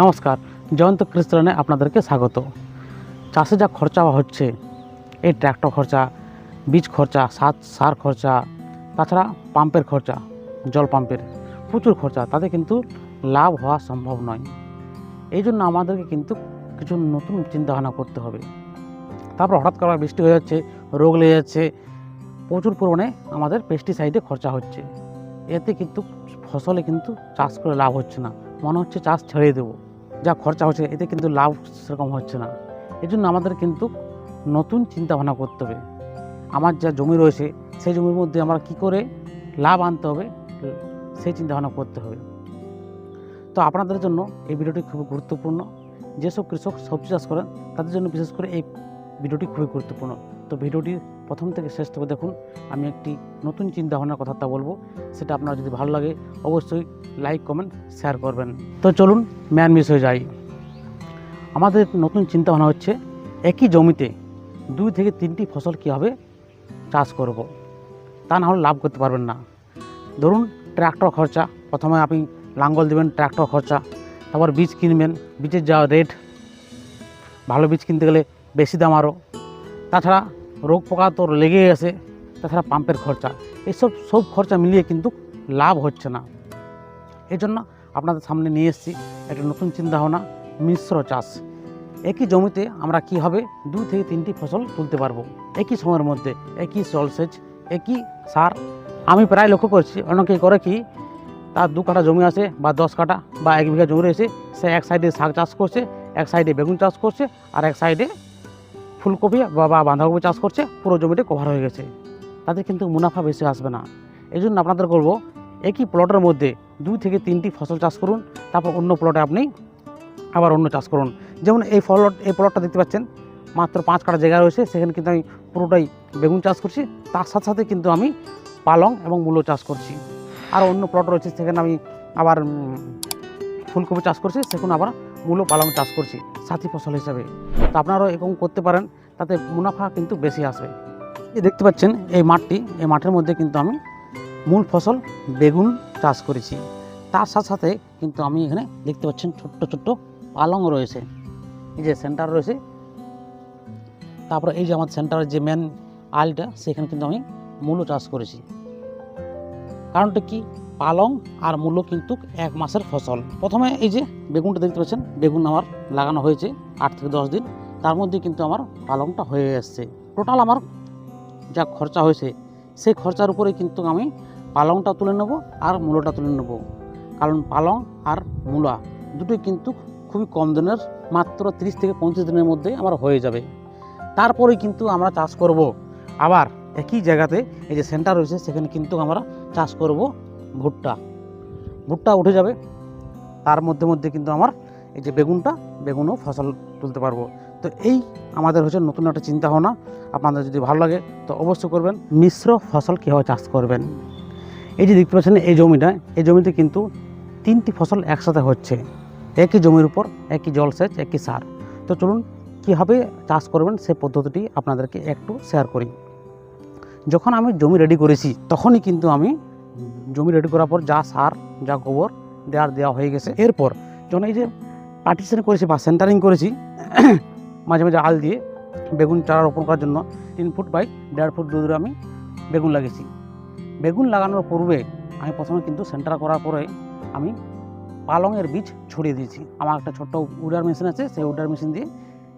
নমস্কার, জয়ন্ত কৃষ্ণে আপনাদেরকে স্বাগত। চাষে যা খরচা হচ্ছে, এই ট্র্যাক্টর খরচা, বীজ খরচা, সার সার খরচা, তাছাড়া পাম্পের খরচা, জল পাম্পের প্রচুর খরচা, তাতে কিন্তু লাভ হওয়া সম্ভব নয়। এই জন্য আমাদেরকে কিন্তু কিছু নতুন চিন্তাভাবনা করতে হবে। তারপর হঠাৎ করে বৃষ্টি হয়ে যাচ্ছে, রোগ লেগে যাচ্ছে, প্রচুর পরিমাণে আমাদের পেস্টিসাইডে খরচা হচ্ছে। এতে কিন্তু ফসলে কিন্তু চাষ করে লাভ হচ্ছে না। মনে হচ্ছে চাষ ছেড়ে দেবো। যা খরচা হচ্ছে, এতে কিন্তু লাভ সেরকম হচ্ছে না। এই জন্য আমাদের কিন্তু নতুন চিন্তা ভাবনা করতে হবে। আমার যা জমি রয়েছে, সেই জমির মধ্যে আমরা কি করে লাভ আনতে হবে, সেই চিন্তা ভাবনা করতে হবে। তো আপনাদের জন্য এই ভিডিওটি খুব গুরুত্বপূর্ণ। যেসব কৃষক সবজি চাষ করেন, তাদের জন্য বিশেষ করে এই ভিডিওটি খুবই গুরুত্বপূর্ণ। তো ভিডিওটি প্রথম থেকে শেষ থেকে দেখুন, আমি একটি নতুন চিন্তা ভাবনার কথাটা বলব। সেটা আপনার যদি ভালো লাগে, অবশ্যই লাইক কমেন্ট শেয়ার করবেন। তো চলুন ম্যান মিস হয়ে যাই। আমাদের নতুন চিন্তা ভাবনা হচ্ছে, একই জমিতে দুই থেকে তিনটি ফসল কীভাবে চাষ করব। তা না হলে লাভ করতে পারবেন না। ধরুন ট্র্যাক্টর খরচা, প্রথমে আপনি লাঙ্গল দেবেন ট্র্যাক্টর খরচা, তারপর বীজ কিনবেন, বীজের যা রেট ভালো বীজ কিনতে গেলে বেশি দাম আরও। তাছাড়া রোগ পোকা তো লেগে গেছে তাছাড়া পাম্পের খরচা। এইসব সব খরচা মিলিয়ে কিন্তু লাভ হচ্ছে না। এই জন্য আপনাদের সামনে নিয়ে এসেছি একটা নতুন চিন্তাভাবনা, মিশ্র চাষ। একই জমিতে আমরা কীভাবে দুই থেকে তিনটি ফসল তুলতে পারব। একই সময়ের মধ্যে, একই জলসেচ, একই সার। আমি প্রায় লক্ষ্য করছি, অনেকে করে কি, তার দু কাঠা জমি আছে বা দশ কাঠা বা এক বিঘা জমি রয়েছে, সে এক সাইডে শাক চাষ করছে, এক সাইডে বেগুন চাষ করছে আর এক সাইডে ফুলকপি বা বাঁধাকপি চাষ করছে, পুরো জমিটা কভার হয়ে গেছে। তাদের কিন্তু মুনাফা বেশি আসবে না। এই জন্য আপনাদের বলব, একই প্লটের মধ্যে দুই থেকে তিনটি ফসল চাষ করুন, তারপর অন্য প্লটে আপনি আবার অন্য চাষ করুন। যেমন এই ফলট এই প্লটটা দেখতে পাচ্ছেন, মাত্র পাঁচ কাটা জায়গা রয়েছে, সেখানে কিন্তু আমি পুরোটাই বেগুন চাষ করছি। তার সাথে সাথে কিন্তু আমি পালং এবং মূলো চাষ করছি। আর অন্য প্লট রয়েছে, সেখানে আমি আবার ফুলকপি চাষ করছি, সেখানে আবার মূলো পালং চাষ করছি, সাথী ফসল হিসাবে। তো আপনারাও এরকম করতে পারেন, তাতে মুনাফা কিন্তু বেশি আসবে। এই দেখতে পাচ্ছেন, এই মাঠটি, এই মাঠের মধ্যে কিন্তু আমি মূল ফসল বেগুন চাষ করেছি। তার সাথে সাথে কিন্তু আমি এখানে দেখতে পাচ্ছেন ছোট্ট ছোট্ট পালং রয়েছে। এই যে সেন্টার রয়েছে। তারপরে এই যে আমার সেন্টারের যে মেন আলটা, সেখানে কিন্তু আমি মূলো চাষ করেছি। কারণটা কি? পালং আর মূলো কিন্তু এক মাসের ফসল। প্রথমে এই যে বেগুনটা দেখতে পাচ্ছেন, বেগুন আমার লাগানো হয়েছে আট থেকে দশ দিন। তার মধ্যে কিন্তু আমার পালংটা হয়ে এসছে। টোটাল আমার যা খরচা হয়েছে, সেই খরচার উপরে কিন্তু আমি পালংটা তুলে নেব আর মূলোটা তুলে নেব। কারণ পালং আর মূলা দুটোই কিন্তু খুবই কম দিনের, মাত্র তিরিশ থেকে পঁয়ত্রিশ দিনের মধ্যে আমার হয়ে যাবে। তারপরে কিন্তু আমরা চাষ করব। আবার একই জায়গাতে এই যে সেন্টার রয়েছে, সেখানে কিন্তু আমরা চাষ করব ভুট্টা। ভুট্টা উঠে যাবে। তার মধ্যে মধ্যে কিন্তু আমার এই যে বেগুনটা, বেগুনও ফসল তুলতে পারব। তো এই আমাদের হচ্ছে নতুন একটা চিন্তা ভাবনা আপনাদের যদি ভালো লাগে তো অবশ্যই করবেন। মিশ্র ফসল কীভাবে চাষ করবেন? এই যে দেখতে পাচ্ছেন এই জমিটা, এই জমিতে কিন্তু তিনটি ফসল একসাথে হচ্ছে। একই জমির উপর, একই জলসেচ একই সার। তো চলুন কীভাবে চাষ করবেন সে পদ্ধতিটি আপনাদেরকে একটু শেয়ার করি। যখন আমি জমি রেডি করেছি, তখনই কিন্তু আমি জমি রেডি করার পর যা সার, যা গোবর, দেওয়ার দেওয়া হয়ে গেছে। এরপর যখন এই যে পার্টিশন করেছি বা সেন্টারিং করেছি, মাঝে মাঝে আল দিয়ে বেগুন চারা রোপণ করার জন্য তিন ফুট বাই দেড় ফুট দূরে আমি বেগুন লাগিয়েছি। বেগুন লাগানোর পূর্বে আমি প্রথমে কিন্তু সেন্টার করার পরে আমি পালংয়ের বীজ ছড়িয়ে দিয়েছি। আমার একটা ছোট্ট উডার মেশিন আছে, সেই উডার মেশিন দিয়ে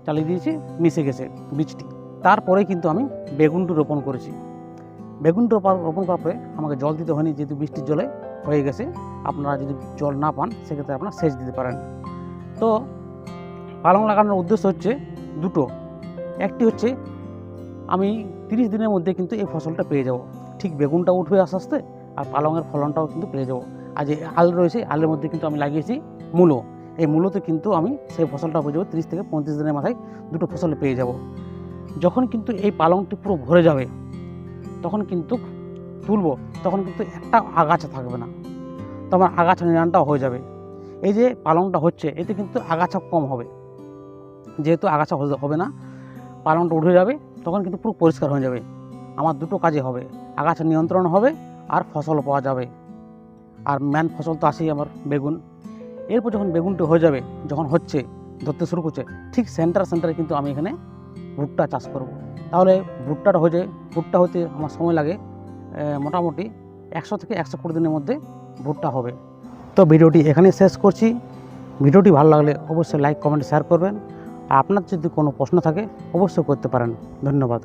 চালিয়ে দিয়েছি, মিশে গেছে বীজটি। তারপরে কিন্তু আমি বেগুনটি রোপণ করেছি। রোপণ রোপণ করার পরে আমাকে জল দিতে হয়নি, যেহেতু বৃষ্টির জলে হয়ে গেছে। আপনারা যদি জল না পান, সেক্ষেত্রে আপনারা সেচ দিতে পারেন। তো পালং লাগানোর উদ্দেশ্য হচ্ছে দুটো। একটি হচ্ছে আমি তিরিশ দিনের মধ্যে কিন্তু এই ফসলটা পেয়ে যাব। ঠিক বেগুনটা উঠবে আস্তে আস্তে আর পালংয়ের ফলনটাও কিন্তু পেয়ে যাব। আর যে আল রয়েছে, আলের মধ্যে কিন্তু আমি লাগিয়েছি মূলো। এই মূলোতে কিন্তু আমি সেই ফসলটা পেয়ে যাব তিরিশ থেকে পঁয়ত্রিশ দিনের মাথায় দুটো ফসল পেয়ে যাব। যখন কিন্তু এই পালংটি পুরো ভরে যাবে তখন কিন্তু তুলবো তখন কিন্তু একটা আগাছা থাকবে না। তো আমার আগাছা নিরানটাও হয়ে যাবে। এই যে পালংটা হচ্ছে, এতে কিন্তু আগাছা কম হবে। যেহেতু আগাছা হবে না, পালংটা উঠে যাবে, তখন কিন্তু পুরো পরিষ্কার হয়ে যাবে। আমার দুটো কাজে হবে, আগাছা নিয়ন্ত্রণ হবে আর ফসল পাওয়া যাবে। আর ম্যান ফসল তো আসেই আমার বেগুন। এরপর যখন বেগুনটি হয়ে যাবে, যখন হচ্ছে, ধরতে শুরু করছে, ঠিক সেন্টার সেন্টারে কিন্তু আমি এখানে ভুট্টা চাষ করব। তাহলে ভুট্টাটা হয়ে যায় ভুট্টা হতে আমার সময় লাগে মোটামুটি একশো থেকে একশো কুড়ি দিনের মধ্যে ভুট্টা হবে। তো ভিডিওটি এখানে শেষ করছি। ভিডিওটি ভালো লাগলে অবশ্যই লাইক, কমেন্ট শেয়ার করবেন। আর আপনার যদি কোনো প্রশ্ন থাকে, অবশ্যই করতে পারেন। ধন্যবাদ।